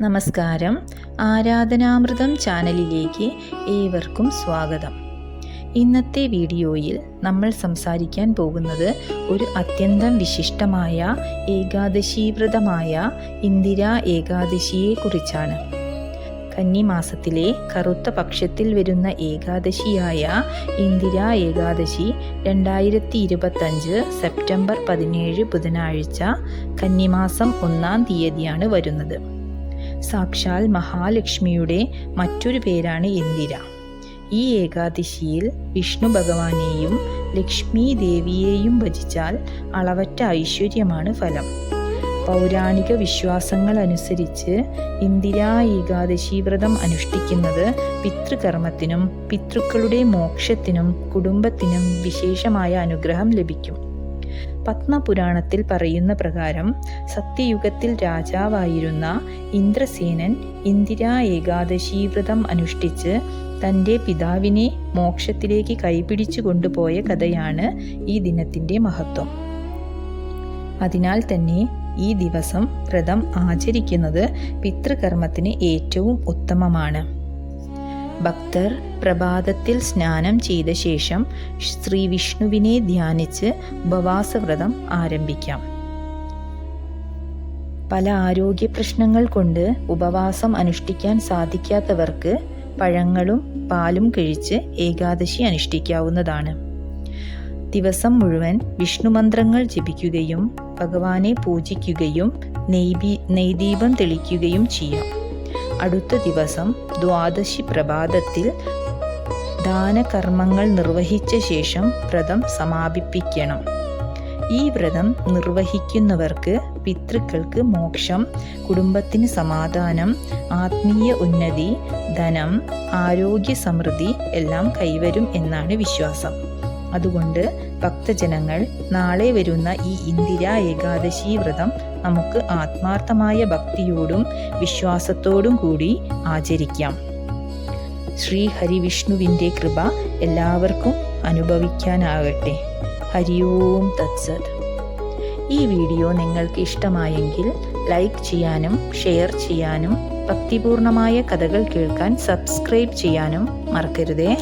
നമസ്കാരം. ആരാധനാമൃതം ചാനലിലേക്ക് ഏവർക്കും സ്വാഗതം. ഇന്നത്തെ വീഡിയോയിൽ നമ്മൾ സംസാരിക്കാൻ പോകുന്നത് ഒരു അത്യന്തം വിശിഷ്ടമായ ഏകാദശീവ്രതമായ ഇന്ദിരാ ഏകാദശിയെക്കുറിച്ചാണ്. കന്നിമാസത്തിലെ കറുത്ത പക്ഷത്തിൽ വരുന്ന ഏകാദശിയായ ഇന്ദിരാ ഏകാദശി രണ്ടായിരത്തി ഇരുപത്തഞ്ച് സെപ്റ്റംബർ പതിനേഴ് ബുധനാഴ്ച കന്നിമാസം ഒന്നാം തീയതിയാണ് വരുന്നത്. സാക്ഷാൽ മഹാലക്ഷ്മിയുടെ മറ്റൊരു പേരാണ് ഇന്ദിര. ഈ ഏകാദശിയിൽ വിഷ്ണു ഭഗവാനെയും ലക്ഷ്മി ദേവിയെയും ഭജിച്ചാൽ അളവറ്റ ഐശ്വര്യമാണ് ഫലം. പൗരാണിക വിശ്വാസങ്ങൾ അനുസരിച്ച് ഇന്ദിരാ ഏകാദശി വ്രതം അനുഷ്ഠിക്കുന്നത് പിതൃകർമ്മത്തിനും പിതൃക്കളുടെ മോക്ഷത്തിനും കുടുംബത്തിനും വിശേഷമായ അനുഗ്രഹം ലഭിക്കും. പത്മപുരാണത്തിൽ പറയുന്ന പ്രകാരം സത്യയുഗത്തിൽ രാജാവായിരുന്ന ഇന്ദ്രസേനൻ ഇന്ദിരാ ഏകാദശി വ്രതം അനുഷ്ഠിച്ച് തന്റെ പിതാവിനെ മോക്ഷത്തിലേക്ക് കൈപിടിച്ചു കൊണ്ടുപോയ കഥയാണ് ഈ ദിനത്തിന്റെ മഹത്വം. അതിനാൽ തന്നെ ഈ ദിവസം വ്രതം ആചരിക്കുന്നത് പിതൃകർമ്മത്തിന് ഏറ്റവും ഉത്തമമാണ്. ഭക്തർ പ്രഭാതത്തിൽ സ്നാനം ചെയ്ത ശേഷം ശ്രീ വിഷ്ണുവിനെ ധ്യാനിച്ച് ഉപവാസവ്രതം ആരംഭിക്കാം. പല ആരോഗ്യ പ്രശ്നങ്ങൾ കൊണ്ട് ഉപവാസം അനുഷ്ഠിക്കാൻ സാധിക്കാത്തവർക്ക് പഴങ്ങളും പാലും കഴിച്ച് ഏകാദശി അനുഷ്ഠിക്കാവുന്നതാണ്. ദിവസം മുഴുവൻ വിഷ്ണു മന്ത്രങ്ങൾ ജപിക്കുകയും ഭഗവാനെ പൂജിക്കുകയും നെയ്ബി നെയ്ദീപം തെളിക്കുകയും ചെയ്യാം. അടുത്ത ദിവസം ദ്വാദശി പ്രഭാതത്തിൽ ദാനകർമ്മങ്ങൾ നിർവഹിച്ച ശേഷം വ്രതം സമാപിപ്പിക്കണം. ഈ വ്രതം നിർവഹിക്കുന്നവർക്ക് പിതൃക്കൾക്ക് മോക്ഷം കുടുംബത്തിന് സമാധാനം ആത്മീയ ഉന്നതി ധനം ആരോഗ്യ സമൃദ്ധി എല്ലാം കൈവരും എന്നാണ് വിശ്വാസം. അതുകൊണ്ട് ഭക്തജനങ്ങൾ നാളെ വരുന്ന ഈ ഇന്ദിര ഏകാദശി വ്രതം നമുക്ക് ആത്മാർത്ഥമായ ഭക്തിയോടും വിശ്വാസത്തോടും കൂടി ആചരിക്കാം. ശ്രീ ഹരിവിഷ്ണുവിന്റെ കൃപ എല്ലാവർക്കും അനുഭവിക്കാനാകട്ടെ. ഹരി ഓം തത്സത്. ഈ വീഡിയോ നിങ്ങൾക്ക് ഇഷ്ടമായെങ്കിൽ ലൈക്ക് ചെയ്യാനും ഷെയർ ചെയ്യാനും ഭക്തിപൂർണമായ കഥകൾ കേൾക്കാൻ സബ്സ്ക്രൈബ് ചെയ്യാനും മറക്കരുതേ.